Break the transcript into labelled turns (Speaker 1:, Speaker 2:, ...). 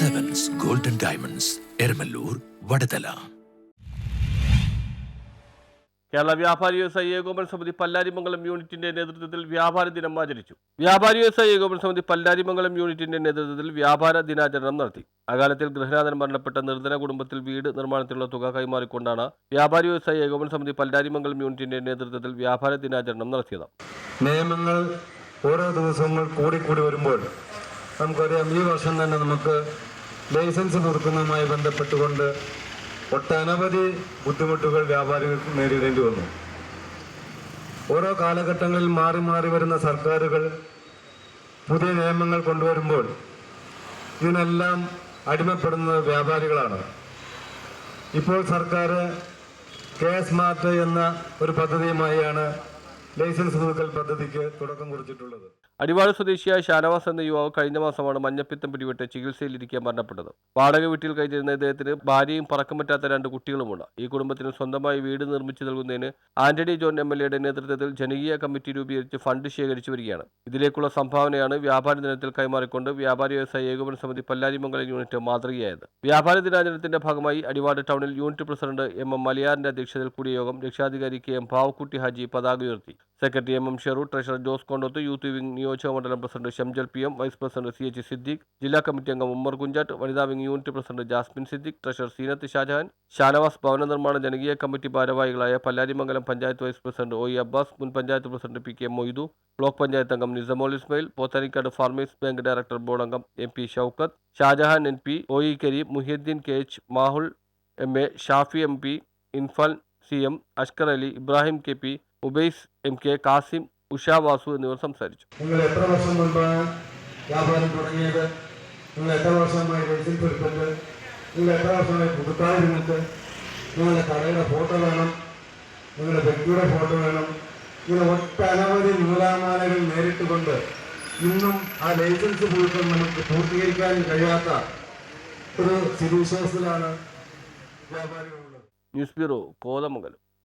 Speaker 1: Diamonds Eramalloor Vadathala
Speaker 2: Kerala വ്യാപാരി വ്യവസായ ഏകോപന സമിതി പല്ലാരിമംഗലം യൂണിറ്റിന്റെ നേതൃത്വത്തിൽ വ്യാപാര ദിനം ആചരിച്ചു. വ്യാപാരി വ്യവസായ ഏകോപന സമിതി പല്ലാരിമംഗലം യൂണിറ്റിന്റെ നേതൃത്വത്തിൽ വ്യാപാര ദിനാചരണം നടത്തി. അകാലത്തിൽ ഗൃഹനാഥൻ മരണപ്പെട്ട നിർധന കുടുംബത്തിൽ വീട് നിർമ്മാണത്തിലുള്ള തുക കൈമാറിക്കൊണ്ടാണ് വ്യാപാരി വ്യവസായ ഏകോപന സമിതി പല്ലാരിമംഗലം യൂണിറ്റിന്റെ നേതൃത്വത്തിൽ വ്യാപാര ദിനാചരണം നടത്തിയത്.
Speaker 3: നിയമങ്ങൾ ഓരോ ദിവസങ്ങൾ കൂടിക്കൂടി വരുമ്പോൾ നമുക്കറിയാം ഈ വർഷം തന്നെ നമുക്ക് ലൈസൻസ് പുതുക്കുന്നതുമായി ബന്ധപ്പെട്ടുകൊണ്ട് ഒട്ടനവധി ബുദ്ധിമുട്ടുകൾ വ്യാപാരികൾക്ക് നേരിടേണ്ടി വന്നു. ഓരോ കാലഘട്ടങ്ങളിൽ മാറി മാറി വരുന്ന സർക്കാരുകൾ പുതിയ നിയമങ്ങൾ കൊണ്ടുവരുമ്പോൾ ഇതിനെല്ലാം അടിമപ്പെടുന്നത് വ്യാപാരികളാണ്. ഇപ്പോൾ സർക്കാർ കെ സ്മാർട്ട് എന്ന ഒരു പദ്ധതിയുമായാണ് ലൈസൻസ് പുതുക്കൽ പദ്ധതിക്ക് തുടക്കം കുറിച്ചിട്ടുള്ളത്.
Speaker 2: അടിവാട് സ്വദേശിയായ ഷാനവാസ് എന്ന യുവാവ് കഴിഞ്ഞ മാസമാണ് മഞ്ഞപ്പിത്തം പിടിപെട്ട് ചികിത്സയിലിരിക്കാൻ മരണപ്പെട്ടത്. വാടക വീട്ടിൽ കഴിഞ്ഞിരുന്ന ഇദ്ദേഹത്തിന് ഭാര്യയും പറക്കം പറ്റാത്ത രണ്ട് കുട്ടികളുമുണ്ട്. ഈ കുടുംബത്തിന് സ്വന്തമായി വീട് നിർമ്മിച്ചു നൽകുന്നതിന് ആന്റണി ജോൺ എം എൽ എയുടെ നേതൃത്വത്തിൽ ജനകീയ കമ്മിറ്റി രൂപീകരിച്ച് ഫണ്ട് ശേഖരിച്ചു വരികയാണ്. ഇതിലേക്കുള്ള സംഭാവനയാണ് വ്യാപാര ദിനത്തിൽ കൈമാറിക്കൊണ്ട് വ്യാപാരി വ്യവസായ ഏകോപന സമിതി പല്ലാരിമംഗലം യൂണിറ്റ് മാതൃകയായത്. വ്യാപാര ദിനാചരണത്തിന്റെ ഭാഗമായി അടിവാട് ടൗണിൽ യൂണിറ്റ് പ്രസിഡന്റ് എം എം മലയാറിന്റെ അധ്യക്ഷതയിൽ കൂടിയ യോഗം രക്ഷാധികാരി കെ എം പാവക്കുട്ടി ഹാജി പതാക ഉയർത്തി. Secretary M M Sheru treasurer Jose Kondoth youth wing നിയോജക മണ്ഡലം president Shamjal P M vice president C H Siddique ജില്ലാ കമ്മിറ്റി അംഗം ഉമ്മർ കുഞ്ചാട്ട് വനിതാ wing unit president Jasmin Siddique treasurer Seenath Shajahan Shanavas ഭവന നിർമ്മാണ ജനകീയ കമ്മിറ്റി ഭാരവാഹികളായ Pallarimangalam panchayat vice president O E Abbas മുൻ panchayat president P K Moidu block panchayat അംഗം Nisamol Ismail Pothanikkad farmers bank director board അംഗം M P Shoukath Shajahan N P O E Kareem Muhiyuddin K H Mahul M A Shafi M P Infan C M Ashkar Ali Ibrahim K P Ubais M K Kasim Usha Vasu എന്നിവർ സംസാരിച്ചു.
Speaker 3: നിങ്ങൾ എത്ര വർഷം മുൻപാണ് വ്യാപാരം തുടങ്ങിയത്? നിങ്ങൾ എത്ര വർഷമായി നിങ്ങൾ എത്ര വർഷമായി നിങ്ങളുടെ കടയുടെ ഫോട്ടോ വേണം. നിങ്ങളുടെ വ്യക്തിയുടെ ഫോട്ടോ വേണം. ഇങ്ങനെ ഒട്ടനവധി നൂലാമാലകൾ നേരിട്ടുകൊണ്ട് ഇന്നും ആ ലൈസൻസ് പുതുക്കം നമുക്ക് പൂർത്തീകരിക്കാൻ കഴിയാത്ത ഒരു സ്ഥിതിവിശേഷത്തിലാണ് വ്യാപാരികളുള്ളത്.
Speaker 2: News bureau Kothamangalam.